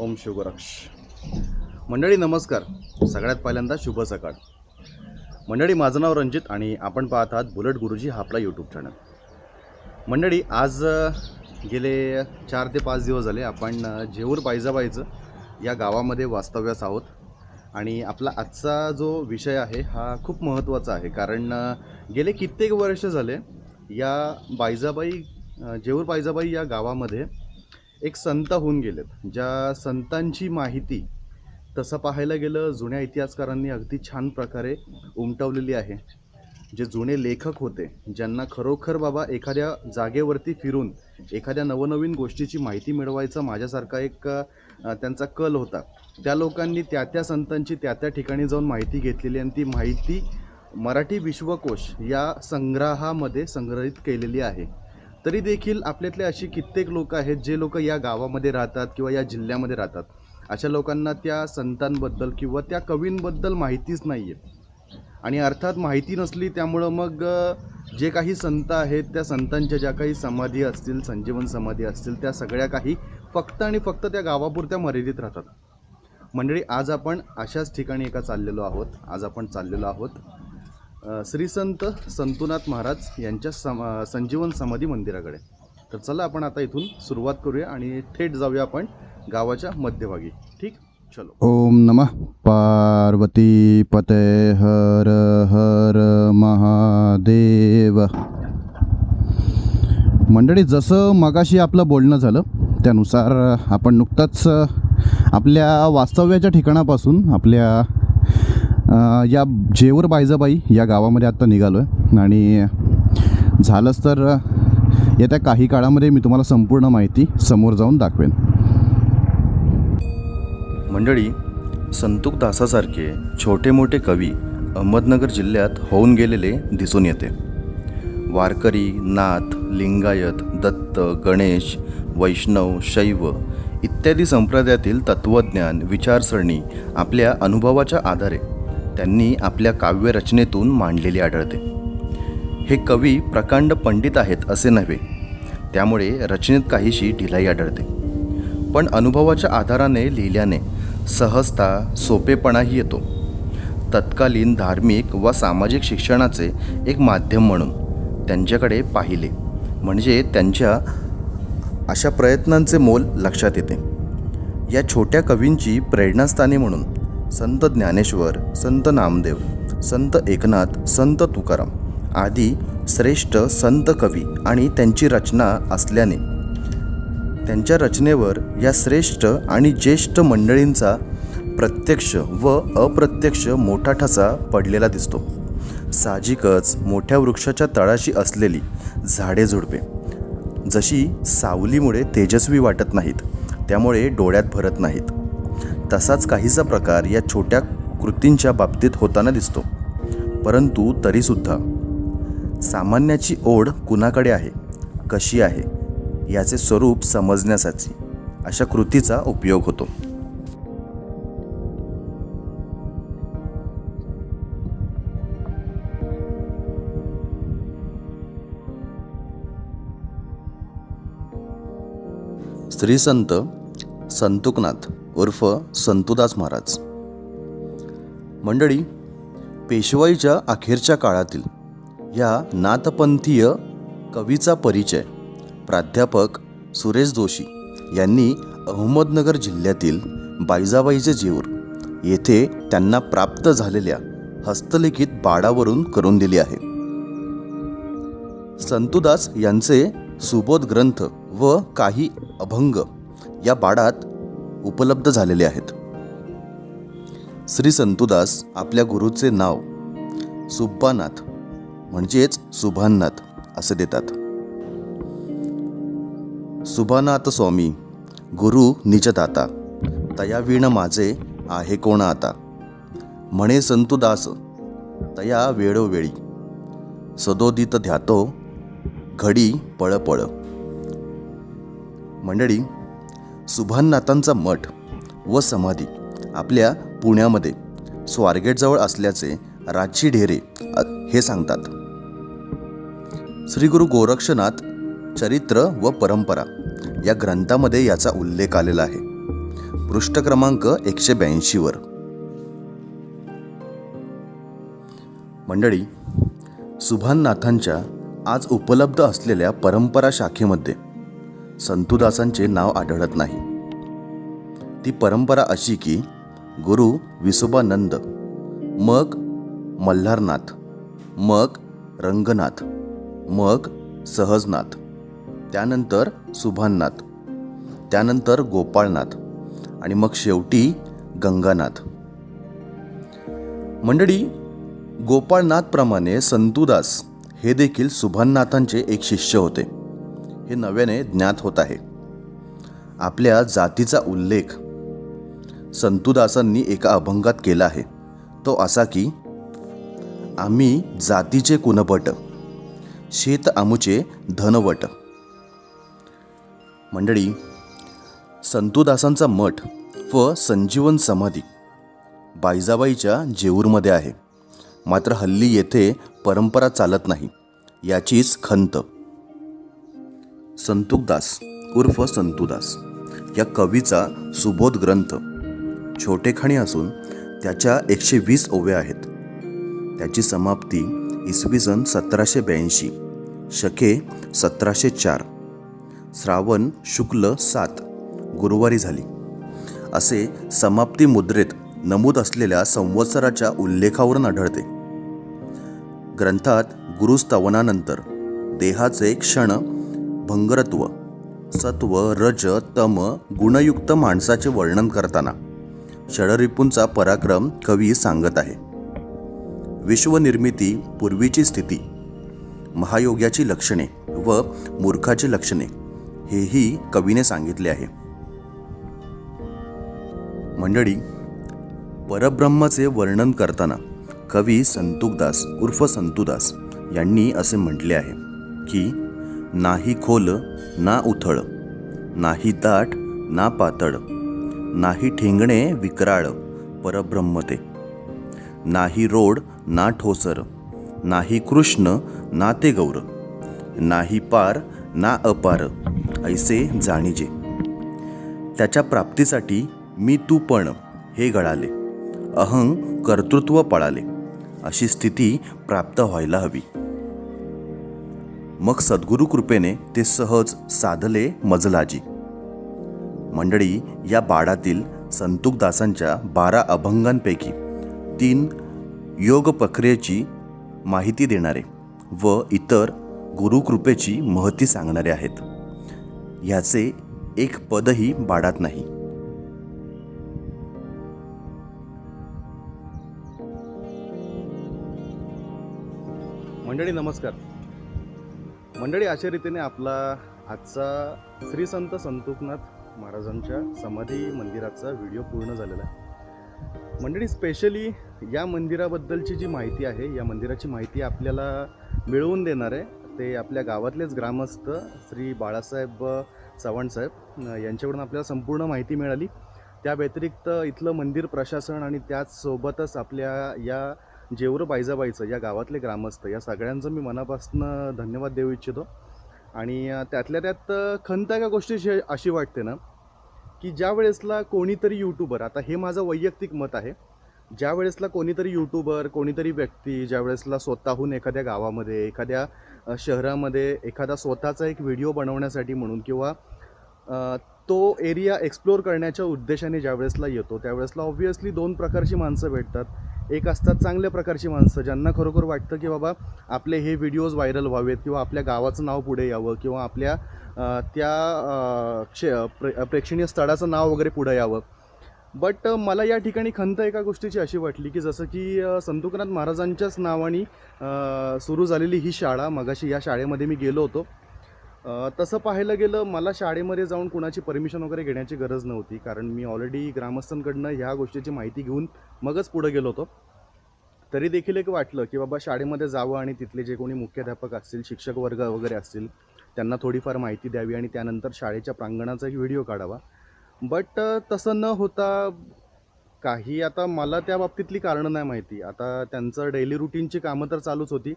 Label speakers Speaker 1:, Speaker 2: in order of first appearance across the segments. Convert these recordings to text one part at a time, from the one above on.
Speaker 1: ओम शिवगोरक्ष मंडळी नमस्कार. सगळ्यात पहिल्यांदा शुभ सकाळ. मंडळी माझं नाव रणजित आणि आपण पाहत आहात बुलेट गुरुजी हा आपला यूट्यूब चॅनल मंडळी आज गेले चार ते पाच दिवस झाले आपण जेऊर पायजाबाईचं या गावामध्ये वास्तव्यास आहोत. आणि आपला आजचा जो विषय आहे हा खूप महत्त्वाचा आहे. कारण गेले कित्येक वर्ष झाले या बायजाबाई जेऊर बायजाबाई या गावामध्ये एक संत होऊन गेलेत. ज्या संतांची माहिती तसं पाहायला गेलं जुन्या इतिहासकारांनी अगदी छान प्रकारे उमटवलेली आहे. जे जुने लेखक होते ज्यांना खरोखर बाबा एखाद्या जागेवरती फिरून एखाद्या नवनवीन गोष्टीची माहिती मिळवायचा माझ्यासारखा एक त्यांचा कल होता. त्या लोकांनी त्या त्या संतांची त्या त्या ठिकाणी जाऊन माहिती घेतलेली आणि ती माहिती मराठी विश्वकोश या संग्रहामध्ये संग्रहित केलेली आहे. तरी देखील आपल्यातले अशी कित्येक लोक आहेत जे लोक या गावामध्ये राहतात किंवा या जिल्ह्यामध्ये राहतात. अशा लोकांना त्या संतांबद्दल किंवा त्या कवींबद्दल माहितीच नाही आहे आणि अर्थात माहिती नसली त्यामुळं मग जे काही संत आहेत त्या संतांच्या ज्या काही समाधी असतील संजीवन समाधी असतील त्या सगळ्या काही फक्त आणि फक्त त्या गावापुरत्या मर्यादित राहतात. मंडळी आज आपण अशाच ठिकाणी एका चाललेलो आहोत. आज आपण चाललेलो आहोत श्री संत संतुनाथ महाराज यांच्या सम संजीवन समाधी मंदिराकडे. तर चला आपण आता इथून सुरुवात करूया आणि थेट जाऊया आपण गावाच्या मध्यभागी. ठीक? चलो.
Speaker 2: ओम नमः. पार्वती पते हर हर महादेव. मंडळी जसं मगाशी आपलं बोलणं झालं त्यानुसार आपण नुकताच आपल्या वास्तव्याच्या ठिकाणापासून आपल्या या जेवर बायजाबाई या गावामध्ये आत्ता निघालो आहे आणि झालंच तर येत्या काही काळामध्ये मी तुम्हाला संपूर्ण माहिती समोर जाऊन दाखवेन.
Speaker 1: मंडळी संतुक दासासारखे छोटे मोठे कवी अहमदनगर जिल्ह्यात होऊन गेलेले दिसून येते. वारकरी नाथ लिंगायत दत्त गणेश वैष्णव शैव इत्यादी संप्रदायातील तत्त्वज्ञान विचारसरणी आपल्या अनुभवाच्या आधारे त्यांनी आपल्या काव्यरचनेतून मांडलेली आढळते. हे कवी प्रकांड पंडित आहेत असे नव्हे. त्यामुळे रचनेत काहीशी ढिलाई आढळते. पण अनुभवाच्या आधाराने लिहिल्याने सहजता सोपेपणाही येतो. तत्कालीन धार्मिक व सामाजिक शिक्षणाचे एक माध्यम म्हणून त्यांच्याकडे पाहिले म्हणजे त्यांच्या अशा प्रयत्नांचे मोल लक्षात येते. या छोट्या कवींची प्रेरणास्थाने म्हणून संत ज्ञानेश्वर संत नामदेव संत एकनाथ संत तुकाराम आदी श्रेष्ठ संत कवी आणि त्यांची रचना असल्याने. त्यांच्या रचनेवर या श्रेष्ठ आणि ज्येष्ठ मंडळींचा प्रत्यक्ष व अप्रत्यक्ष मोठा ठसा पडलेला दिसतो. साहजिकच मोठ्या वृक्षाच्या तळाशी असलेली झाडे झुडपे जशी सावलीमुळे तेजस्वी वाटत नाहीत त्यामुळे डोळ्यात भरत नाहीत. तसाच काहीसा प्रकार या छोट्या कृतींच्या बाबतीत होताना दिसतो. परंतु तरीसुद्धा सामान्याची ओढ कुणाकडे आहे कशी आहे याचे स्वरूप समजण्यासाठी अशा कृतीचा उपयोग होतो. स्त्री संत संतुकनाथ उर्फ संतुदास महाराज. मंडळी पेशवाईच्या अखेरच्या काळातील या नाथपंथीय कवीचा परिचय प्राध्यापक सुरेश जोशी यांनी अहमदनगर जिल्ह्यातील बायजाबाईचे जेऊर येथे त्यांना प्राप्त झालेल्या हस्तलिखित बाडावरून करून दिली आहे. संतुदास यांचे सुबोध ग्रंथ व काही अभंग या बाडात उपलब्ध झालेले आहेत. श्री संतुदास आपल्या गुरुचे नाव सुब्बानाथ म्हणजेच सुभाननाथ असे देतात. सुभानाथ स्वामी गुरु निजदाता तया माझे आहे कोण आता? म्हणे संतुदास तया वेळोवेळी सदोदित ध्यातो घडी पळपळ. मंडळी सुभाननाथांचा मठ व समाधी आपल्या पुण्यामध्ये स्वारगेटजवळ असल्याचे राजची ढेरे हे सांगतात. श्री गुरु गोरक्षनाथ चरित्र व परंपरा या ग्रंथामध्ये याचा उल्लेख आलेला आहे. पृष्ठ क्रमांक एकशे ब्याऐंशीवर मंडळी सुभाननाथांच्या आज उपलब्ध असलेल्या परंपरा शाखेमध्ये संतुदासांचे नाव आढळत नाही. ती परंपरा अशी की गुरु विसोबानंद मग मल्हारनाथ मग रंगनाथ मग सहजनाथ त्यानंतर सुभाननाथ त्यानंतर गोपाळनाथ आणि मग शेवटी गंगानाथ. मंडळी गोपाळनाथप्रमाणे संतुदास हे देखील सुभाननाथांचे एक शिष्य होते. हे नव्याने ज्ञात होत आहे. आपल्या जातीचा उल्लेख संतुदासांनी एका अभंगात केला आहे. तो असा की आम्ही जातीचे कुणपट शेत आमुचे धनवट. मंडळी संतुदासांचा मठ व संजीवन समाधी बायजाबाईच्या जेऊरमध्ये आहे. मात्र हल्ली येथे परंपरा चालत नाही. याचीच खंत संतुकदास उर्फ संतुदास या कवीचा सुबोध ग्रंथ छोटेखाणी असून त्याच्या एकशे वीस ओव्या आहेत. त्याची समाप्ती इसवी सन सतराशे ब्याऐंशी शके सतराशे चार. श्रावण शुक्ल सात गुरुवारी झाली. असे समाप्ती मुद्रेत नमूद असलेल्या संवत्सराच्या उल्लेखावरून आढळते. ग्रंथात गुरुस्तवनानंतर देहाचे क्षण भंगरत्व सत्व रज तम गुणयुक्त माणसाचे वर्णन करताना षडरिपूंचा पराक्रम कवी सांगत आहे. विश्वनिर्मिती पूर्वीची स्थिती महायोग्याची लक्षणे व मूर्खाची लक्षणे हेही कवीने सांगितले आहे. मंडळी परब्रह्माचे वर्णन करताना कवी संतुकदास उर्फ संतुदास यांनी असे म्हटले आहे की नाही खोल ना उथळ नाही दाट ना पातळ नाही ठेंगणे विकराळ परब्रह्म ते नाही रोड ना ठोसर नाही कृष्ण ना ते गौर नाही पार ना अपार ऐसे जाणीजे. त्याच्या प्राप्तीसाठी मी तू पण हे गळाले अहं कर्तृत्व पळाले अशी स्थिती प्राप्त व्हायला हवी. मग सद्गुरु कृपेने ते सहज साधले मजलाजी. मंडळी या बाडातील संतुकदासांच्या बारा अभंगांपैकी तीन योग प्रक्रियेची माहिती देणारे व इतर गुरुकृपेची महती सांगणारे आहेत. ह्याचे एक पदही बाडात नाही. मंडळी नमस्कार. मंडळी अशा रीतीने आपला आजचा श्री संत संतोकनाथ महाराजांच्या समाधी मंदिराचा व्हिडिओ पूर्ण झालेला आहे. मंडळी स्पेशली या मंदिराबद्दलची जी माहिती आहे या मंदिराची माहिती आपल्याला मिळवून देणार आहे ते आपल्या गावातलेच ग्रामस्थ श्री बाळासाहेब चव्हाणसाहेब यांच्याकडून आपल्याला संपूर्ण माहिती मिळाली. त्या व्यतिरिक्त इथलं मंदिर प्रशासन आणि त्याचसोबतच आपल्या या जेवरं बायजाबाईचं या गावातले ग्रामस्थ या सगळ्यांचं मी मनापासून धन्यवाद देऊ इच्छितो. आणि त्यातल्या त्यात खंत एका गोष्टी अशी वाटते ना की ज्या वेळेसला कोणीतरी यूट्यूबर आता हे माझं वैयक्तिक मत आहे ज्या वेळेसला कोणीतरी यूट्यूबर कोणीतरी व्यक्ती ज्या वेळेसला स्वतःहून एखाद्या गावामध्ये एखाद्या शहरामध्ये एखादा स्वतःचा एक व्हिडिओ बनवण्यासाठी म्हणून किंवा तो एरिया एक्सप्लोअर करण्याच्या उद्देशाने ज्या वेळेसला येतो त्यावेळेसला ऑब्व्हियसली दोन प्रकारची माणसं भेटतात. एक असतात चांगल्या प्रकारची माणसं ज्यांना खरोखर वाटतं की बाबा आपले हे व्हिडिओज व्हायरल व्हावेत किंवा आपल्या गावाचं नाव पुढे यावं किंवा आपल्या त्या क्षे प्रे प्रेक्षणीय स्थळाचं नाव वगैरे पुढे यावं. बट मला या ठिकाणी खंत एका गोष्टीची अशी वाटली की जसं की संतुकनाथ महाराजांच्याच नावाने सुरू झालेली ही शाळा मगाशी या शाळेमध्ये मी गेलो होतो. तसं पाहायला गेलं मला शाळेमध्ये जाऊन कुणाची परमिशन वगैरे घेण्याची गरज नव्हती. कारण मी ऑलरेडी ग्रामस्थांकडनं ह्या गोष्टीची माहिती घेऊन मगच पुढं गेलो होतो. तरी देखील एक वाटलं की बाबा शाळेमध्ये जावं आणि तिथले जे कोणी मुख्याध्यापक असतील शिक्षक वर्ग वगैरे असतील त्यांना थोडीफार माहिती द्यावी आणि त्यानंतर शाळेच्या प्रांगणाचा एक व्हिडिओ काढावा. बट तसं न होता काही आता मला त्या बाबतीतली कारणं नाही माहिती. आता त्यांचं डेली रुटीनची कामं तर चालूच होती.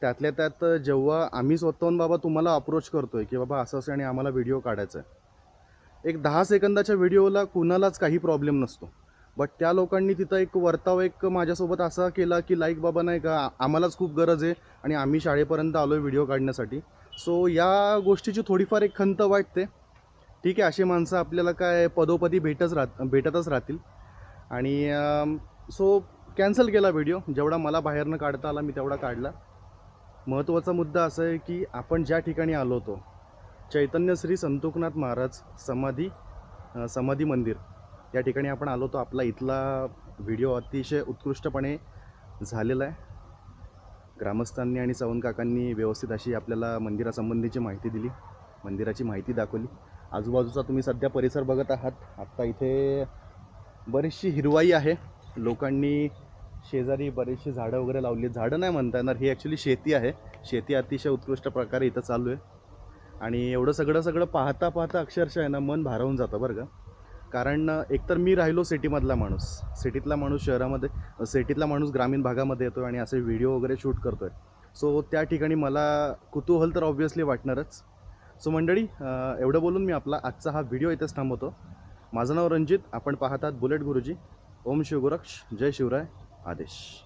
Speaker 1: त्यातल्या त्यात जेव्हा आम्ही स्वतःहून बाबा तुम्हाला अप्रोच करतोय की बाबा असं असं आणि आम्हाला व्हिडिओ काढायचा आहे एक दहा सेकंदाच्या व्हिडिओला कुणालाच काही प्रॉब्लेम नसतो. बट त्या लोकांनी तिथं एक वर्ताव एक माझ्यासोबत असा केला की लाईक बाबा नाही का आम्हालाच खूप गरज आहे आणि आम्ही शाळेपर्यंत आलो आहे व्हिडिओ काढण्यासाठी. सो या गोष्टीची थोडीफार एक खंत वाटते. ठीक आहे अशी माणसं आपल्याला काय पदोपदी भेटच राहत भेटतच राहतील. आणि सो कॅन्सल केला व्हिडिओ जेवढा मला बाहेरनं काढता आला मी तेवढा काढला. महत्त्वाचा मुद्दा असा आहे की आपण ज्या ठिकाणी आलो होतो चैतन्य श्री संतोकनाथ महाराज समाधी समाधी मंदिर या ठिकाणी आपण आलो होतो. आपला इथला व्हिडिओ अतिशय उत्कृष्टपणे झालेला आहे. ग्रामस्थांनी आणि चव्हाण काकांनी व्यवस्थित अशी आपल्याला मंदिरासंबंधीची माहिती दिली मंदिराची माहिती दाखवली. आजूबाजूचा तुम्ही सध्या परिसर बघत आहात. आत्ता इथे बरीचशी हिरवाई आहे. लोकांनी शेजारी बरीचशी झाडं वगैरे लावली आहेत झाडं नाही म्हणता येणार ही ॲक्च्युली शेती आहे. शेती अतिशय उत्कृष्ट प्रकारे इथं चालू आहे. आणि एवढं सगळं सगळं पाहता पाहता अक्षरशः आहे ना मन भारावून जातं बरं का. कारण एकतर मी राहिलो सिटीमधला माणूस सिटीतला माणूस शहरामध्ये सिटीतला माणूस ग्रामीण भागामध्ये येतो आणि असे व्हिडिओ वगैरे शूट करतो आहे सो त्या ठिकाणी मला कुतूहल तर ऑब्व्हियसली वाटणारच. सो मंडळी एवढं बोलून मी आपला आजचा हा व्हिडिओ इथेच थांबवतो. माझं नाव रणजित आपण पाहतात बुलेट गुरुजी. ओम शिवगुरक्ष जय शिवराय. アデシ。